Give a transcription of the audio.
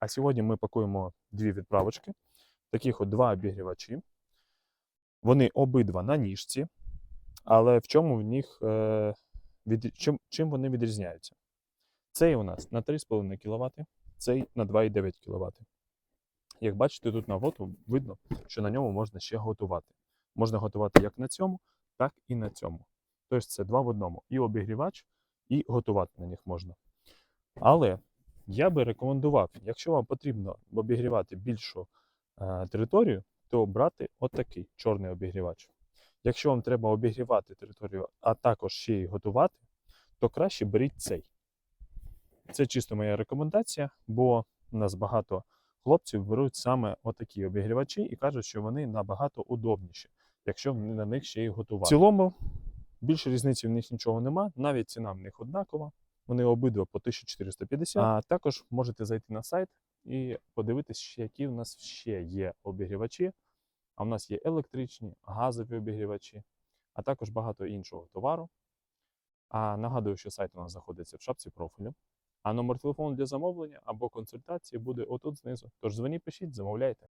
А сьогодні ми пакуємо дві відправочки, таких от два обігрівачі. Вони обидва на ніжці, але в чому в них е, від, чим, чим вони відрізняються? Цей у нас на 3,5 кВт, цей на 2,9 кВт. Як бачите, тут на фото видно, що на ньому можна ще готувати. Можна готувати як на цьому, так і на цьому. Тобто це два в одному. І обігрівач, і готувати на них можна. Але я би рекомендував, якщо вам потрібно обігрівати більшу е, територію, то брати отакий чорний обігрівач. Якщо вам треба обігрівати територію, а також ще й готувати, то краще беріть цей. Це чисто моя рекомендація, бо у нас багато хлопців беруть саме отакі обігрівачі і кажуть, що вони набагато удобніші, якщо на них ще й готувати. В цілому більше різниці в них нічого нема, навіть ціна в них однакова. Вони обидва по 1450. А також можете зайти на сайт і подивитись, які в нас ще є обігрівачі. А в нас є електричні, газові обігрівачі, а також багато іншого товару. А нагадую, що сайт у нас знаходиться в шапці профілю. А номер телефону для замовлення або консультації буде отут знизу. Тож дзвоніть, пишіть, замовляйте.